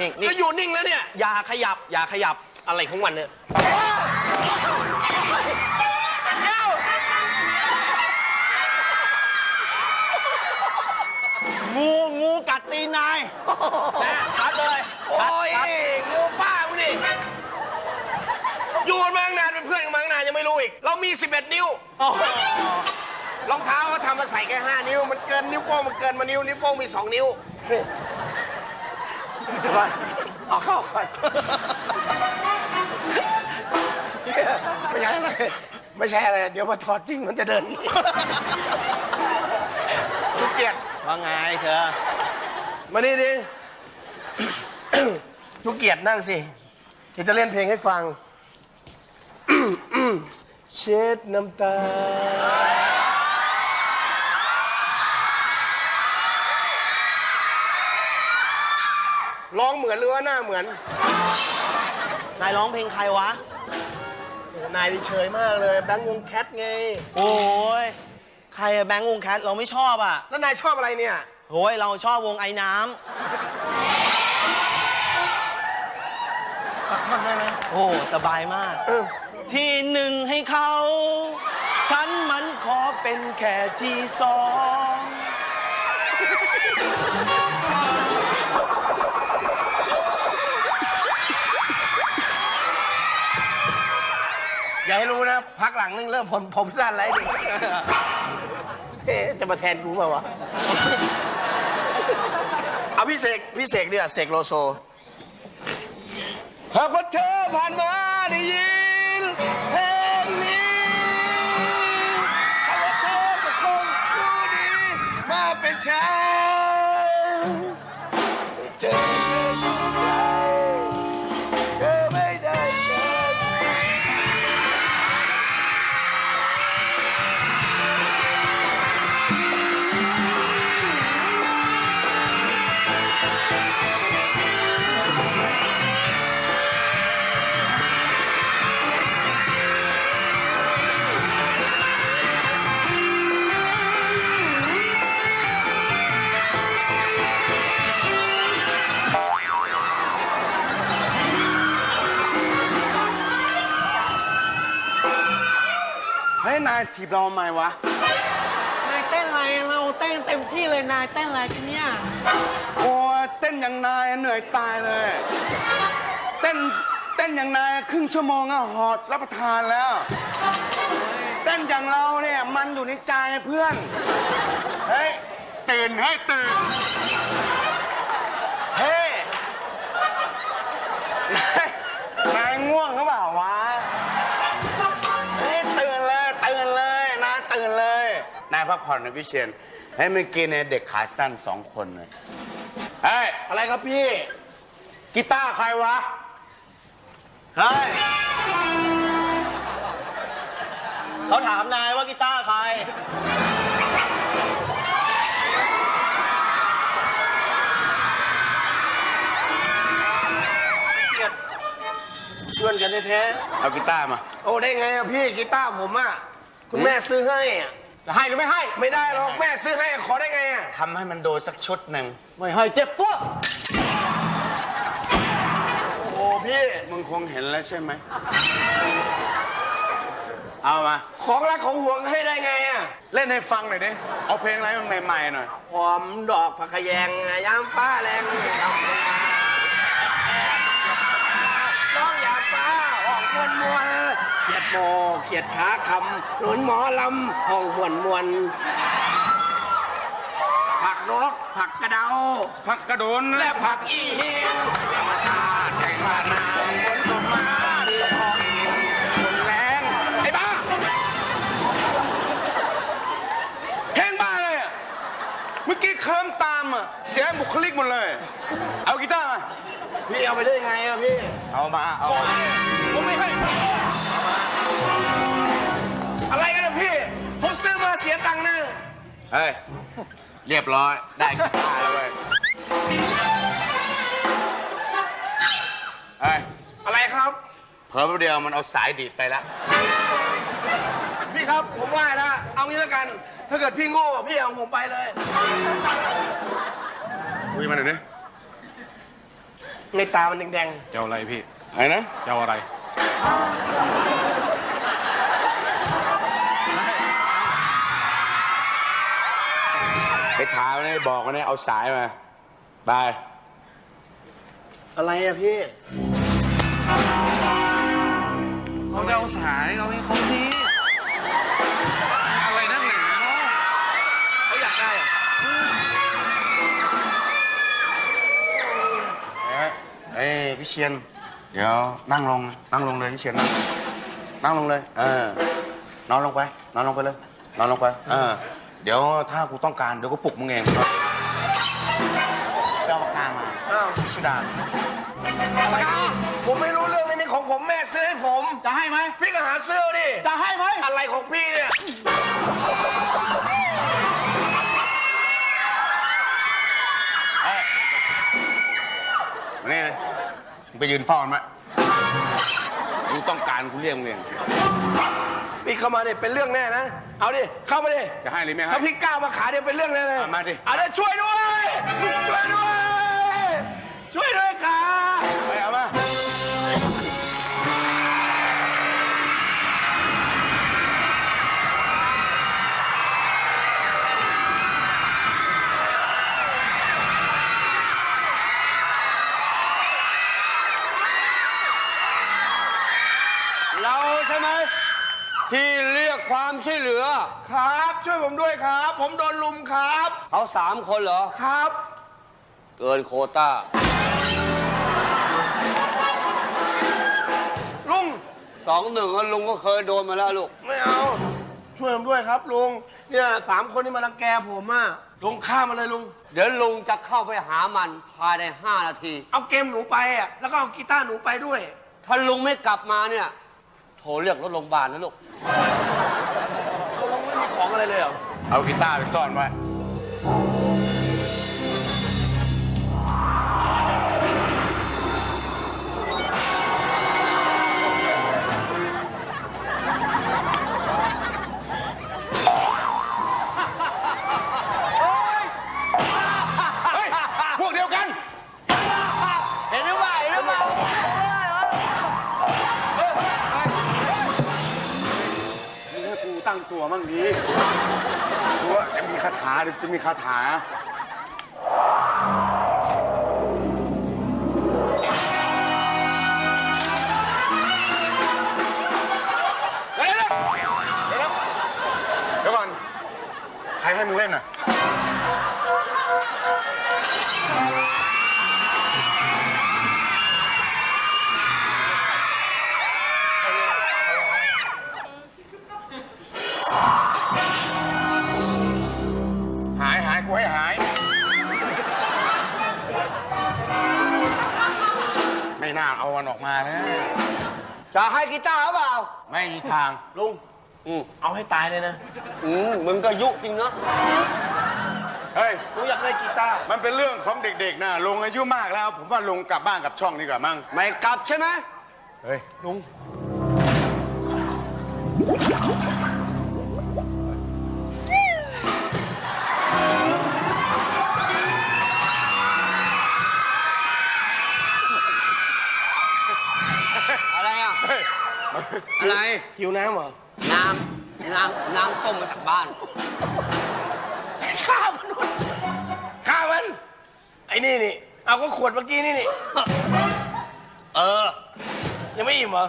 นิ่งนิ่งนิ่งนิ่งก็อยู่นิ่งแล้วเนี่ย อย่าขยับ อย่าขยับอะไรของมันเนี่ยงูงูกัดตีนนายนะชัดเลยโอ้ยชัดงูป้ามึงนี่อยู่กันมาตั้งนานเป็นเพื่อนกันมาตั้งนานยังไม่รู้อีก เรามี 11 นิ้ว โอ้โหรองเท้าเขาทำมาใส่แค่5นิ้ว มันเกินนิ้วโป้งมันเกินมานิ้วนิ้วโป้งมี 2 นิ้ว เดี๋ยวก่อนเอาเข้าก่อนไม่ใช่อะไรไม่ใช่อะไร เดี๋ยวมาถอดจริงมันจะเดินอย่างนี้ชุกเกียรติว่าไงเธอมานี่ดิ ชุกเกียรตินั่งสิเดี๋ยวจะเล่นเพลงให้ฟัง เช็ดน้ำตา ร้องเหมือนหรือว่าหน้าเหมือนนายร้องเพลงใครวะนายนี่เฉยมากเลย แบงค์วงแคทไง โอ้ยใครอะแบงค์วงแคทเราไม่ชอบอะแล้วนายชอบอะไรเนี่ย โอ้ยเราชอบวงไอ้น้สักท่อนได้ไหมำโอ้สบายมาก เออที่หนึ่งให้เขา ฉันมันขอเป็นแค่ที่สอง ให้รู้นะ พักหลังนึงเริ่มผมผมสั้นไรดิเอ๊ะจะมาแทนกูเปล่าวะเอาพี่เสกพี่เสกเนี่ยเสกโลโซหากว่าเธอผ่านมาได้ยินเพลงนี้หากว่าเธอก็คงรู้ดีมาเป็นฉัน ถีบเราทำไมวะ นายเต้นอะไรเราเต้นเต็มที่เลยนายเต้นอะไรกันเนี่ยโอ้ยเต้นอย่างนายเหนื่อยตายเลย เต้นเต้นอย่างนายครึ่งชั่วโมงอะหอดรับประทานแล้ว เต้นอย่างเราเนี่ยมันอยู่ในใจเพื่อน เฮ้ยตื่นให้ยตื่น ยนายพักผ่อนนะพี่เชนให้เมื่อกี้เนี่ยเด็กขาสั้นสองคนเลยเฮ้ยอะไรครับพี่ กีตาร์ใครวะ เฮ้ยเขาถามนายว่ากีตาร์ใคร ชวนกันแท้เอากีตาร์มา ๆโอ้ได้ไงอะพี่กีตาร์ผมอะคุณแม่ซื้อให้อะ จะให้หรือไม่ให้ไม่ได้หรอกแม่ซื้อให้ขอได้ไงอะทำให้มันโดนสักชุดหนึ่งไม่ให้เจ็บตัวโอ้พี่มึงคงเห็นแล้วใช่ไหมเอามา ของรักของห่วงให้ได้ไงอะเล่นให้ฟังหน่อยดิเอาเพลงอะไรมันใหม่ๆหน่อยหอมดอกผักขยงยามฟ้าแรง เขียดโมเขียดขาคำหนุนหมอลำห้องมวนมวนผักนกผักกระเดาพักกระโดนและผักอีหินธรรมชาติแห่งบ้านนาฝนตกมาดีพอกินฝนแรงไอ้บ้าเพลงบ้าเลยอะเมื่อกี้เคลิ้มตามอะเสียบุคลิกหมดเลย เอากีตาร์มา พี่เอาไปได้ไงอะพี่ เอามา เอามาผมไม่ให้อะไรกันนะพี่ ผมซื้อมาเสียตังค์นะเฮ้ย เรียบร้อย ได้กีตาร์แล้วเว้ยเฮ้ย อะไรครับ เพิ่มเดียวมันเอาสายดีดไปแล้ว พี่ครับ ผมว่านะ เอางี้แล้วกัน ถ้าเกิดพี่โง่พี่เอาผมไปเลย คุยมาหน่อยดิ ในตามันแดงเจ้าอะไรพี่ไอ้นะเจ้าอะไร ไปถามเลยบอกมันเลยเอาสายมา ไป ๆ อะไรอะพี่ เขาจะเอาสายเขาให้เขาที พี่เชียน เดี๋ยวนั่งลงนั่งลงเลยพี่เชียนนั่งนั่งลงเลย เออนอนลงไปนอนลงไปเลยนอนลงไปเออเดี๋ยวถ้ากูต้องการเดี๋ยวกูปลุกมึงเองไปเอาปากกามาอ้าวสุดาอะไรนี่ผมไม่รู้เรื่องนี้นี่ของผมแม่ซื้อให้ผม จะให้ไหมพี่ก็หาซื้อเอาดิจะให้ไหมอะไรของพี่เนี่ย ไปยืนเฝ้ามันไหมมึงต้องการกูเรียกมึงเองพี่เข้ามาเนี่ยเป็นเรื่องแน่นะ เอาดิ เข้ามาดิ จะให้หรือไม่ให้ ถ้าพี่ก้าวมาขาเนี่ยเป็นเรื่องแน่เลยอะมาดิอะเดี๋ยวช่วยด้วย ช่วยด้วย ผมด้วยครับ ผมโดนลุมครับ เขาสามคนเหรอ ครับ เกินโควต้า ลุง สองหนึ่งลุงก็เคยโดนมาแล้วลูก ไม่เอา ช่วยผมด้วยครับลุง เนี่ยสามคนที่มารังแกผมอะลุงฆ่ามาเลยลุง เดี๋ยวลุงจะเข้าไปหามันภายในห้านาที เอาเกมหนูไปอะ แล้วก็เอากีตาร์หนูไปด้วย ถ้าลุงไม่กลับมาเนี่ย โทรเรียกรถโรงพยาบาลนะลูก ไม่มีของอะไรเลยเหรอ เอากีตาร์ไปซ่อนไว้ มั่งดีกูว่าจะมีคาถาหรือจะมีคาถา ลุงอืมเอาให้ตายเลยนะ อืมมึงก็ยุจริงเนาะเฮ้ย หนูอยากได้กีตาร์ มันเป็นเรื่องของเด็กๆนะลงอายุมากแล้ว ผมว่าลงกลับบ้านกับช่องดีกว่ามั้งไม่กลับใช่ไหมเฮ้ย ลุง อะไร หิวน้ำเหรอ น้ำน้ำน้ำต้มมาจากบ้านฆ่ามันนู่นฆ่ามัน ไอ้นี่นี่ เอาก็ขวดเมื่อกี้นี่นี่ เออ ยังไม่อิ่มเหรอ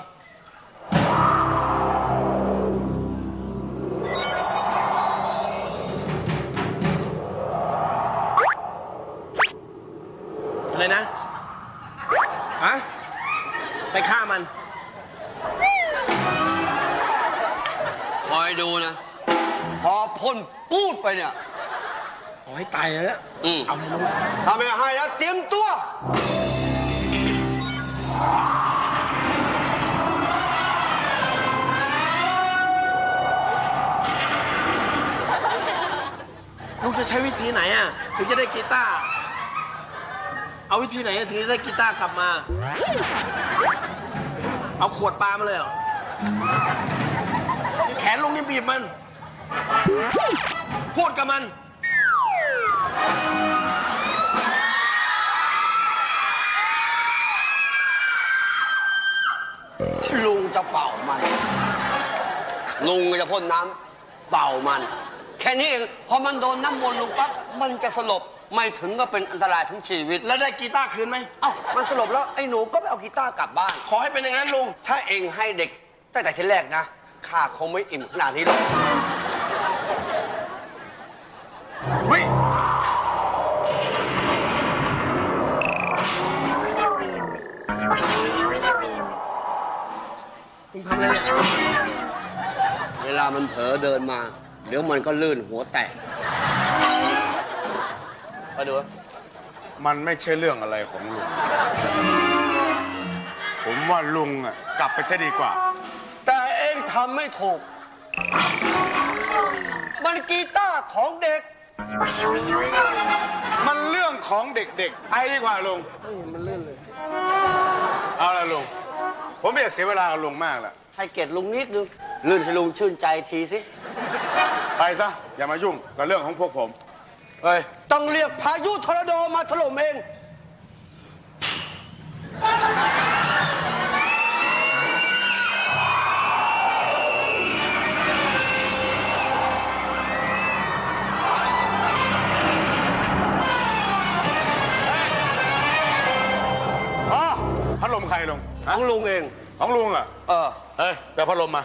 อะไรนะ ฮะ ไปฆ่ามัน ดูนะ พอพ่นปูดไปเนี่ยเอาให้ตายเลยนะอืม เอาเลยลุงถ้าไม่ให้แล้วเตรียมตัว ลุงจะใช้วิธีไหนอะถึงจะได้กีตาร์เอาวิธีไหนถึงจะได้กีตาร์กลับมา เอาขวดปลามาเลยเหรอ แขนลงนี่บีบมัน พูดกับมัน ลุงจะเป่ามัน ลุงจะพ่นน้ำเป่ามัน แค่นี้เองพอมันโดนน้ำมนต์ลุงปั๊บมันจะสลบไม่ถึงก็เป็นอันตรายทั้งชีวิต แล้วได้กีตาร์คืนไหม เอ้ามันสลบแล้วไอ้หนูก็ไปเอากีตาร์กลับบ้าน ขอให้เป็นอย่างนั้นลุง ถ้าเองให้เด็กตั้งแต่ทีแรกนะ ข้าคงไม่อิ่มขนาดนี้หรอกเฮ้ยลุงทำอะไรเนี่ยเวลามันเผลอเดินมา เดี๋ยวมันก็ลื่นหัวแตกมาดู มันไม่ใช่เรื่องอะไรของลุง ผมว่าลุงอะกลับไปซะดีกว่าแต่เอง ทำไม่ถูก มันกีตาร์ของเด็ก มันเรื่องของเด็กๆ ไปดีกว่าลุงมันเลื่อนเลย เอาละลุง ผมไม่อยากเสียเวลากับลุงมากละให้เกียรติลุงนิดนึงลื่นให้ลุงชื่นใจทีสิ ไปซะ อย่ามายุ่งกับเรื่องของพวกผมเฮ้ย ต้องเรียกพายุทอร์นาโดมาถล่มเอง พัดลมใครลุงขฮะองลุงเอง ของลุงอะเออเฮ้ยไปเอาพัดลมมา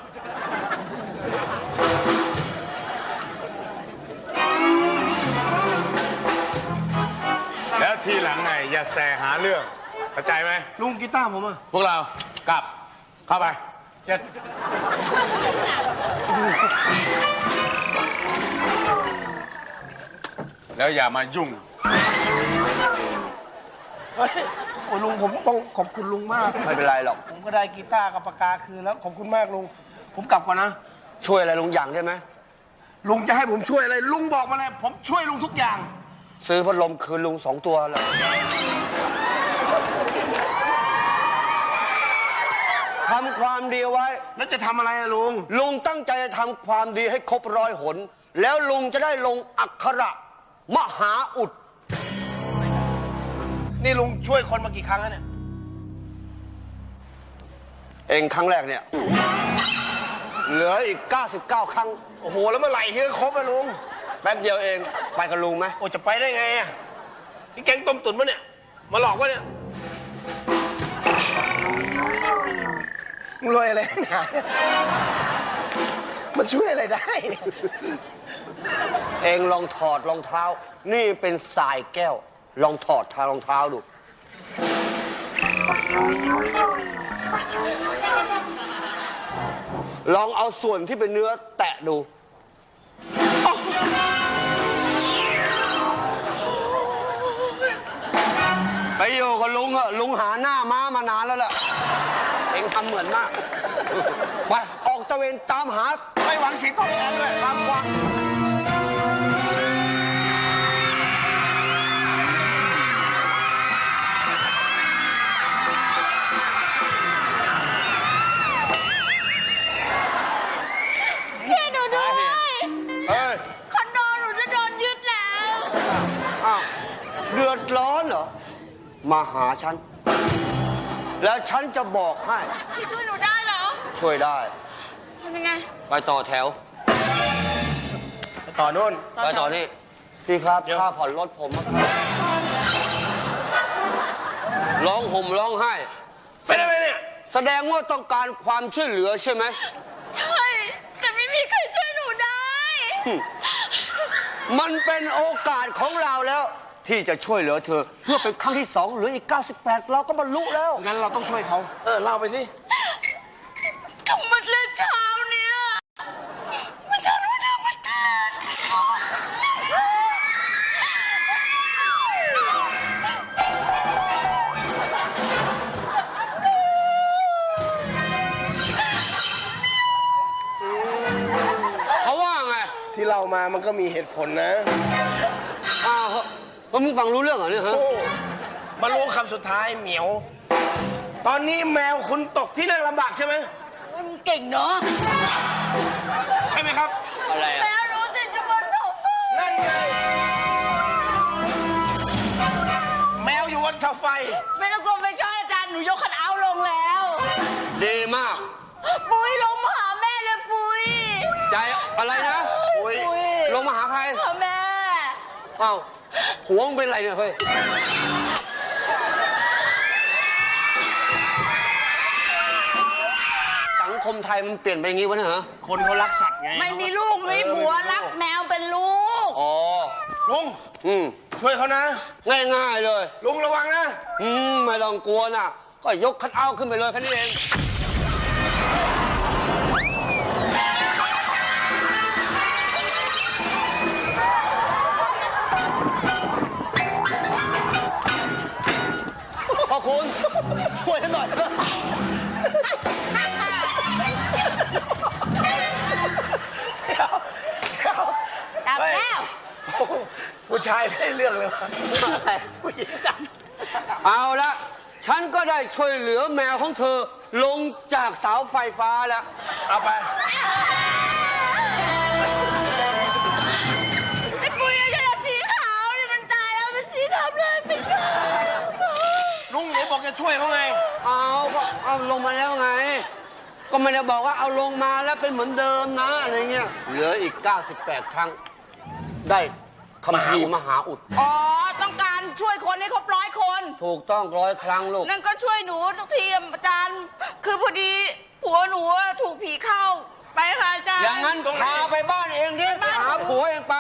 แล้วทีหลังไงอย่าแสหาเรื่องเข้าใจไหมลุงกีตาร์ผมอะพวกเรากลับเข้าไปเช็ดแล้วอย่ามายุ่งเฮ้ยโอ้ยลุงผมต้องขอบคุณลุงมาก ไม่เป็นไรหรอก ผมก็ได้กีตาร์กับปากกาคืนแล้วขอบคุณมากลุง ผมกลับก่อนนะ ช่วยอะไรลุงอย่างได้ไหมลุงจะให้ผมช่วยอะไร ลุงบอกมาเลย ผมช่วยลุงทุกอย่าง ซื้อพัดลมคืนลุงสองตัวแล้วทำความดีไว้ แล้วจะทำอะไรอะลุง ลุงตั้งใจจะทำความดีให้ครบร้อยหน แล้วลุงจะได้ลงอักขระ มหาอุด นี่ลุงช่วยคนมากี่ครั้งแล้วเนี่ยเองครั้งแรกเนี่ย เหลืออีก 99 ครั้ง โอ้โห แล้วเมื่อไหร่ที่จะครบอะลุง แป๊บเดียวเอง ไปกับลุงไหมโอ้จะไปได้ไงอะนี่แกงต้มตุ๋นปะเนี่ย มาหลอกวะเนี่ยมึงรวยอะไรนักหนามันช่วยอะไรได้เนี่ย เองลองถอดรองเท้า นี่เป็นสายแก้ว ลองถอดทารองเท้าดู ลองเอาส่วนที่เป็นเนื้อแตะดู ไปอยู่กับลุงอะลุงหาหน้าม้ามานานแล้วล่ะ เองทำเหมือนมาก ไป ออกตะเวนตามหาไม่หวังสีตอบแทนด้วย ฉัน แล้วฉันจะบอกให้ พี่ช่วยหนูได้เหรอช่วยได้ ทำยังไง ไปต่อแถว ต่อนู่น ไปต่อนี่ พี่ครับค่าผ่อนรถผมอะครับร้องห่มร้องไห้ เป็นอะไรเนี่ย แสดงว่าต้องการความช่วยเหลือใช่ไหม ใช่ แต่ไม่มีใครช่วยหนูได้ มันเป็นโอกาสของเราแล้ว ที่จะช่วยเหลือเธอ เพื่อเป็นครั้งที่สองเหลืออีก 98 เราก็บรรลุแล้ว งั้นเราต้องช่วยเขา เออเล่าไปสิก็เมื่อเช้าเนี่ยมันจะรู้ทางมันเกิดเขาว่าไง ที่เล่ามามันก็มีเหตุผลนะอ้าว เฮ้ยมึงฟังรู้เรื่องเหรอเนี่ยฮะ โอ้มารู้คำสุดท้ายเหมียว ตอนนี้แมวคุณตกที่นั่งลำบากใช่ไหมมันเก่งเนาะใช่ไหมครับ อะไรแล้อะวรู้ติดจะบนเสาไฟนั่นไง แมวอยู่บนเสาไฟ ไม่ต้องกลัวไม่ช่วยอาจารย์หนูยกคันเอาท์ลงแล้ว ดีมาก ปุ้ยลงมาหาแม่เลยปุ้ยใจอะไรนะ ปุ้ยปุ้ยลงมาหาใคร หาแม่อ้าว หัวมึงเป็นไรเนี่ยเฮ้ย สังคมไทยมันเปลี่ยนไปอย่างงี้วะเนี่ยเหรอ คนเขารักสัตว์ไงไม่มีลูกไม่มีผัวรักแมวเป็นลูก อ๋อ ลุงอืม ช่วยเขานะ ง่ายๆเลย ลุงระวังนะ อืม ไม่ต้องกลัวน่ะ ก็ยกคันเอาท์ขึ้นไปเลยแค่นี้เอง ชายไม่ได้เรื่องเลยวะผู้หญิงดังเอาละฉันก็ได้ช่วยเหลือแมวของเธอลงจากเสาไฟฟ้าแล้วเอาไป ไอ้ปุ้ยจะสีขาวนี่มันตายแล้วเป็นสีดำเลยไม่ชอบลุงไหนบอกจะช่วยเขาไง เอาก็เอาลงมาแล้วไง ก็ไม่ได้บอกว่าเอาลงมาแล้วเป็นเหมือนเดิมนะอะไรเงี้ย เหลืออีก 98 ครั้ง ได้ คำพีร์มหาอุด อ๋อ ต้องการช่วยคนให้ครบร้อยคน ถูกต้องร้อยครั้งลูก นั่นก็ช่วยหนูทุกทีอาจารย์ คือพอดีผัวหนูอะถูกผีเข้า ไปค่ะอาจารย์ อย่างนั้นพาไปบ้านเองดิไปหาผัวเองไป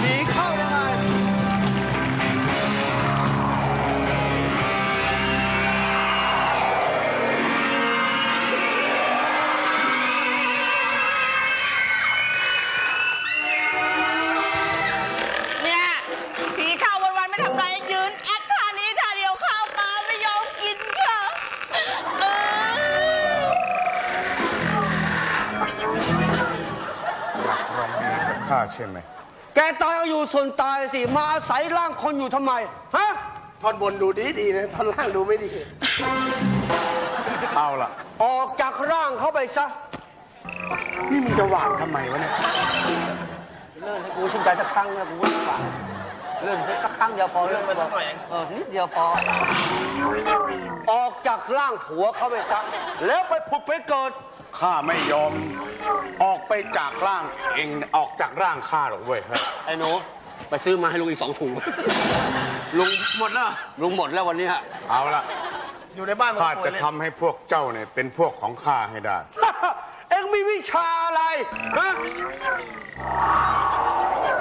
หนีเข้ายังไข้าใช่ไหม แกตายเอาอยู่ส่วนตายสิ มาอาศัยร่างคนอยู่ทำไม ฮะ ท่อนบนดูดีดีๆนะท่อนล่างดูไม่ดี เอาล่ะ ออกจากร่างเขาไปซะ นี่มึงจะหวานทำไมวะเนี่ย เลื่อนให้กูชื่นใจสักครั้งนะกูก็ฝากเลื่อนสักครั้งเดียวพอเลื่อนไปเลื่อนไปสักหน่อยเองเออนิดเดียวพอ ออกจากร่างผัวเขาไปซะแล้วไปผุดไปเกิด ข้าไม่ยอม ออกไปจากร่างเองออกจากร่างข้าหรอกเว้ยเฮ้ยไอ้หนูไปซื้อมาให้ลุงอีกสองถุง ลุงหมดแล้วเหรอลุงหมดแล้ววันนี้ฮะเอาล่ะอยู่ในบ้านมันข้าก็จะเปิดเล่นทำให้พวกเจ้าเนี่ยเป็นพวกของข้าให้ได้ เอ็งมีวิชาอะไรฮะจะ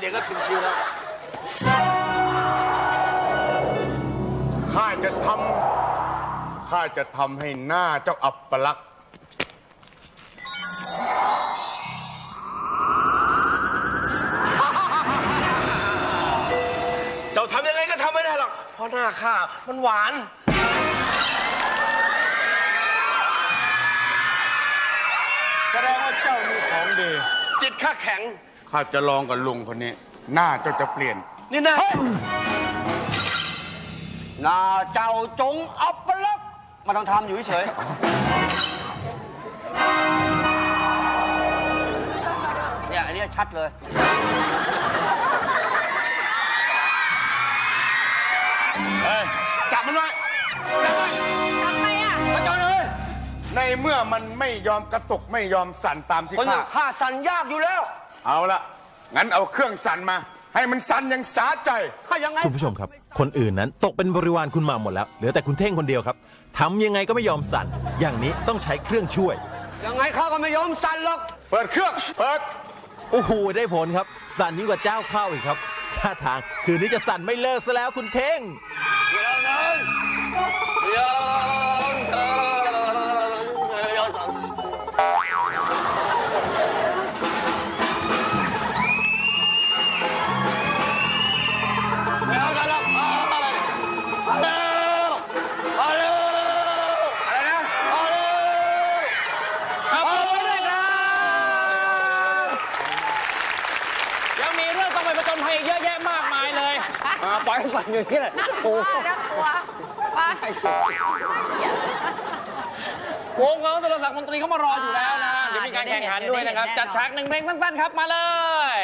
เดี๋ยวก็ถึงคิวแล้ว ข้าจะทำข้าจะทำให้หน้าเจ้าอับปลักษณ์เจ้าทำยังไงก็ทำไม่ได้หรอก เพราะหน้าข้ามันหวาน แสดงว่าเจ้ามีของดี จิตข้าแข็ง ข้าจะลองกับลุงคนนี้ หน้าเจ้าจะเปลี่ยน นี่นะหน้าเจ้าจงอัปลักษณ์ไมาต้องทำอยู่เฉยๆเนี่ยอันเนี้ยชัดเลย เฮ้ย จับมันไว้จับมันทำไมอะอาจารย์เลยในเมื่อมันไม่ยอมกระตุกไม่ยอมสั่นตามที่คนอข้าย่างข้าสั่นยากอยู่แล้ว เอาละงั้นเอาเครื่องสั่นมา ให้มันสั่นอย่างสาใจข้ายังไง คุณผู้ชมครับ คนอื่นนั้นตกเป็นบริวารคุณมาหมดแล้ว เหลือแต่คุณเท่งคนเดียวครับทำยังไงก็ไม่ยอมสั่น อย่างนี้ต้องใช้เครื่องช่วย ยังไงข้าก็ไม่ยอมสั่นหรอก เปิดเครื่อง เปิด โอ้โห ได้ผลครับ สั่นยิ่งกว่าเจ้าเข้าอีกครับ ท่าทางคืนนี้จะสั่นไม่เลิกซะแล้วคุณเท่ง ให้สั่นอย่างนี้เลยโอ้ว่าแล้วตัวว่าวงของสุรศักดิ์มนตรีเขามารออยู่แล้วนะเดี๋ยวมีการแข่งขันด้วยนะครับจัดฉากหนึ่งเพลงสั้นๆครับมาเลย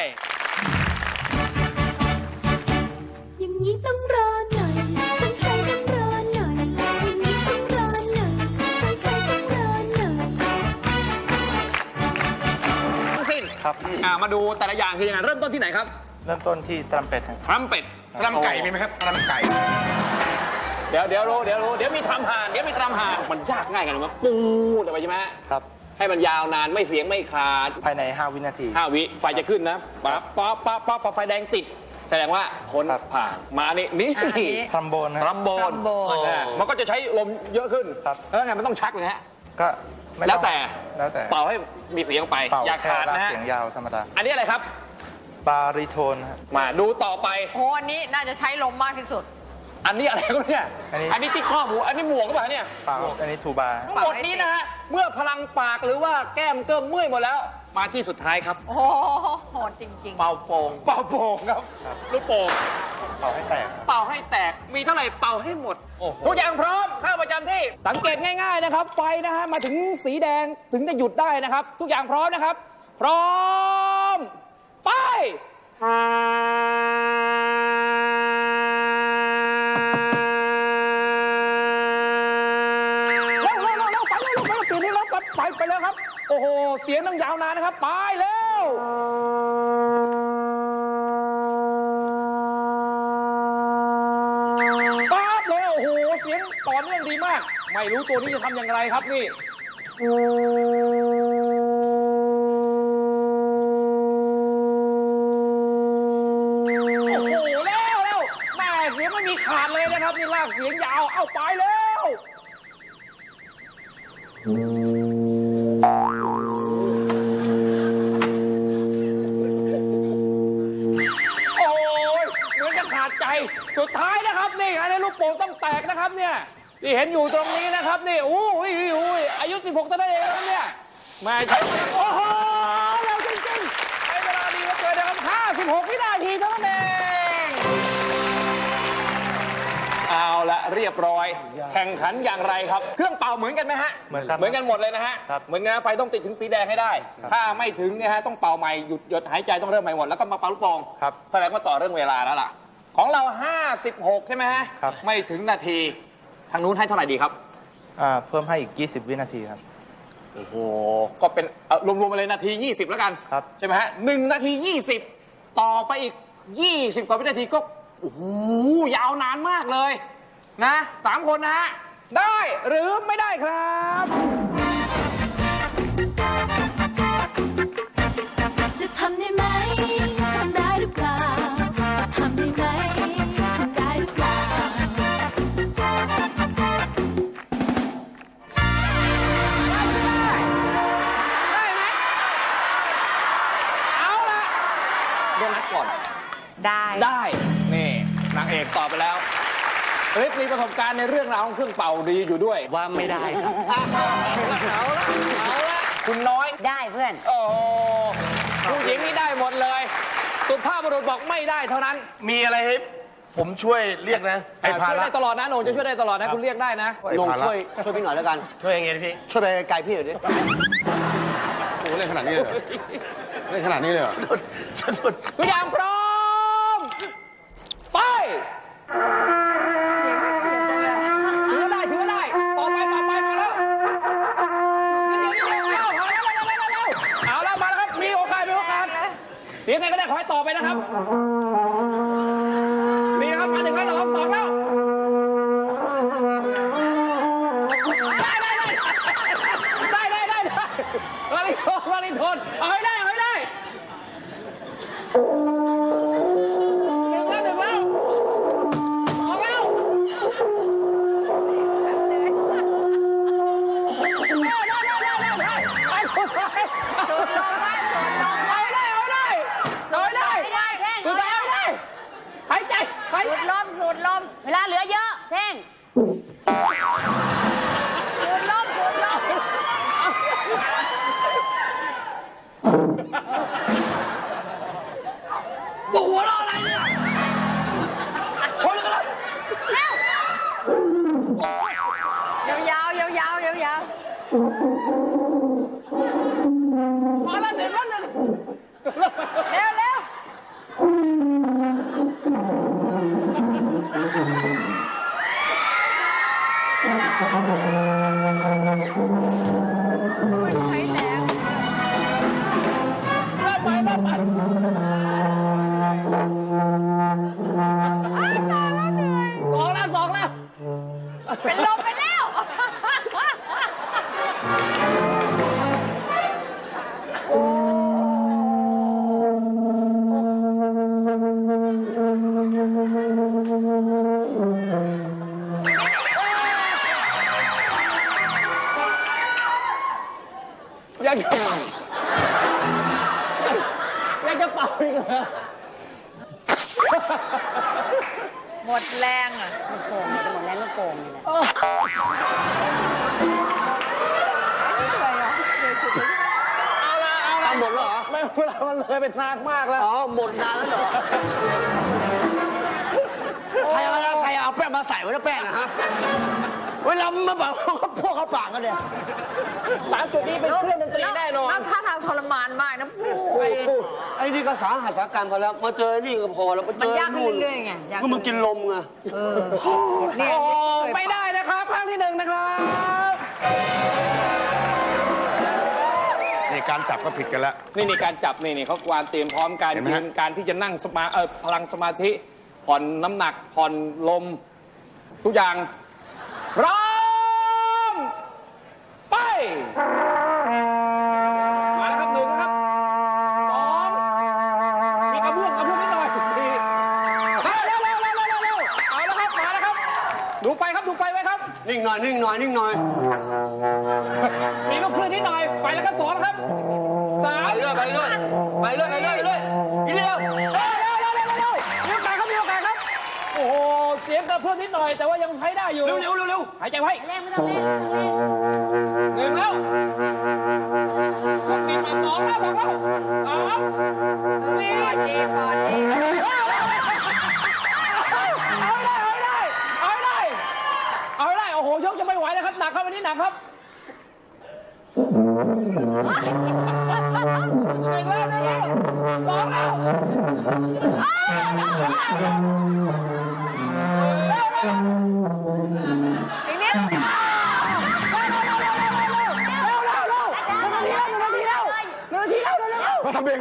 อย่างนี้ต้องรอหน่อย ต้องใส่ต้องรอหน่อย อย่างนี้ต้องรอหน่อย ต้องใส่ต้องรอหน่อย ทั้งสิ้นครับอ่ามาดูแต่ละอย่างคือยังไงเริ่มต้นที่ไหนครับ เริ่มต้นที่ตรัมเป็ดครับทรัมเป็ดตรำไก่มีไหมครับตรำไก่เดี๋ยวเดี๋ยวรู้เดี๋ยวรู้เดี๋ยวมีทำห่านเดี๋ยวมีทำห่านมันยากง่ายกันไหมปูดออกไปใช่ไหมครับ ให้มันยาวนานไม่เสียงไม่ขาดภายใน 5 วินาที ห้าวิไฟจะขึ้นนะปั๊บปั๊บปั๊บปั๊บพอไฟแดงติด แสดงว่าพ้นครับ ผ่านมานี่นี่อันนี้ทรัมโบนทครัรับ มโบนทรัมโบน อ่ามันก็จะใช้ลมเยอะขึ้นครับ แล้วไงมันต้องชักเลยฮะ ก็ไม่แล้วองแต่ แล้วแต่เป่าให้มีเสียงออกไปเป่าอย่าแค่ขาดรากนะฮะเสียงยาวธรรมดา อันนี้อะไรครับ บาริโทนครับมาดูต่อไป โหอันนี้น่าจะใช้ลมมากที่สุด อันนี้อะไรครับเนี่ย อันนี้ อันนี้ที่ข้อหูอันนี้หมวกหรือเปล่าเนี่ย เปล่าอันนี้ทูบาทั้งหมดนี้นะฮะ เมื่อพลังปากหรือว่าแก้มเกิ้มเมื่อยหมดแล้ว มาที่สุดท้ายครับ โอ้โหโหดจริง เป่าโป่งเป่าโป่งครับ ลูกโป่ง เป่าให้แตกครับเป่าให้แตก มีเท่าไหร่เป่าให้หมดทุกอย่างพร้อม เข้าประจำที่ สังเกตง่ายๆนะครับ ไฟนะฮะ มาถึงสีแดงถึงจะหยุดได้นะครับ ทุกอย่างพร้อมนะครับ พร้อม ไป เร็วเร็วเร็วเร็วไปเร็วเร็วไปเร็วตื่นได้แล้วไปไปไปแล้วครับ โอ้โห เสียงต้องยาวนานนะครับ ไปเร็ว ป๊าบเลยโอ้โห เสียงต่อเนื่องดีมาก ไม่รู้ตัวนี้จะทำอย่างไรครับนี่โยาวเอ้าไปแล้ว โอ้ยเหมือนจะขาดใจ สุดท้ายนะครับนี่อันนี้ลูกโป่งต้องแตกนะครับเนี่ยที่เห็นอยู่ตรงนี้นะครับนี่โอ้ยโอ้ยอายุ 16เท่านั้เองนะครับเนี่ยแม่ใช้โอ้โหเร็วจริงๆใช้เวลาดีเหลือเกินนะครับ56วินาทีเท่านั้นเอง เอาละเรียบร้อย แข่งขันอย่างไรครับ เครื่องเป่าเหมือนกันไหมฮะเหมือนกันเหมือนกันหมดเลยนะฮะครับเหมือนกันนะไฟต้องติดถึงสีแดงให้ได้ครับถ้าไม่ถึงเนี่ยฮะต้องเป่าใหม่หยุดหยดหายใจต้องเริ่มใหม่หมดแล้วก็มาเป่าลูกโป่งครับแสดงว่าต่อเรื่องเวลาแล้วล่ะ ของเรา 56 ใช่ไหมฮะครับ ไม่ถึงนาทีทางนู้นให้เท่าไหร่ดีครับ อ่าเพิ่มให้อีก 20 วินาทีครับ โอ้โห ก็เป็นเอารวมๆไปเลยนาที 20 แล้วกัน ครับ ใช่ไหมฮะหนึ่งนาที 20 ต่อไปอีก 20 กว่าวินาทีก็ โอ้โห ยาวนานมากเลย นะสามคนนะฮะได้หรือไม่ได้ครับ มีประสบการณ์ในเรื่องราวของเครื่องเป่าดีอยู่ด้วย ว่าไม่ได้ครับเอาละเอาละเอาละคุณน้อย ได้เพื่อน โอ้โหผู้หญิงนี่ได้หมดเลย สุภาพบุรุษบอกไม่ได้เท่านั้นมีอะไรให้ผมช่วยเรียกนะไอ้ภาช่วยระได้ตลอดนะโหนงจะช่วยได้ตลอดนะคุณเรียกได้นะลงช่วยช่วยพี่หน่อยแล้วกัน ช่วยยังไงพี่ ช่วยไปไกลๆพี่หน่อยดิโอ้เล่นขนาดนี้เลยเหรอเล่นขนาดนี้เลยเหรอสะดุดทุกอย่างพร้อม ไป เสียงไงก็ได้ขอให้ตอบไปนะครับ มาแล้วเดี๋ยวรถเลยว เลยเป็นนานมากแล้วอ๋อหมดนานแล้วเหรอใครเอาแล้วใครเอาแป้งมาใส่ไว้แล้วแป้งนะฮะเวลามาบอกพวกเขาปากกันเนี่ยสามจุดนี้เป็นเครื่องดนตรีแน่นอนแล้วท่าทางทรมานมากนะไอ้ไอ้นี่ก็สาหัสสาการพอแล้วมาเจอนี่ก็พอแล้วมาเจอมันยากขึ้นเรื่อยไงก็มันกินลมไงเออไม่ได้นะครับข้างที่หนึ่งนะครับ การจับก็ผิดกันแล้ว นี่นี่การจับนี่นี่เขากวนเตรียมพร้อมการยืนการที่จะนั่งสมาเออพลังสมาธิ ผ่อนน้ำหนักผ่อนลม ทุกอย่างพร้อมไปมาครับหนึ่งครับสองมีกระเบื้องกระเบื้องนิดหน่อยสี่เร็วเร็วเร็วเร็วเร็วเอาแครับมาแล้ครับ ดูไฟครับ นิ่งหน่อย นิ่งหน่อย นิ่งหน่อยมีลูกคลื่นนิดหน่อย ไปแล้วครับสองครับสามไปเรื่อยไปเรื่อยไปเรื่อยไปเรื่อยไปเรื่อยอีเดียวเร็วเร็วเร็วเร็วเร็วมีโอกาสครับมีโอกาสครับ โอ้โห เสียงกระเพื่อมนิดหน่อย แต่ว่ายังใช้ได้อยู่ เร็วเร็วเร็วเร็วหายใจไว้แรงไม่ต้องแรงหนึ่งแล้ว ครับวันนี้หนักครับหนึ่งล้นแล้วร้องเอกาทีแล้วนี้ำเบร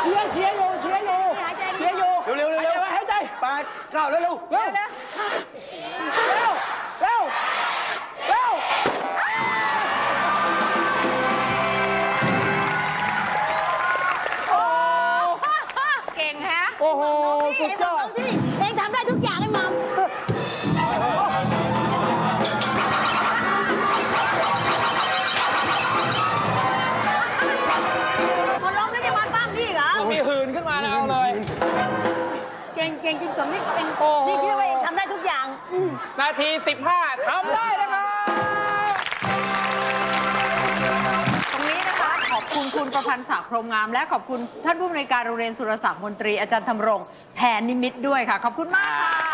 เชียร์เชียร์อยเชียร์อยเชียร์อยู่เร็วเร็วเร็วหาใจไปก้าเร็วเร็ว นาที 15ทำได้นะครับตรงนี้นะคะขอบคุณคุณประพันธ์ศักดิ์พรหมงาม และขอบคุณท่านผู้อำนวยการโรงเรียนสุรศักดิ์มนตรีอาจารย์ธำรงแผนนิมิตด้วยค่ะ ขอบคุณมากค่ะ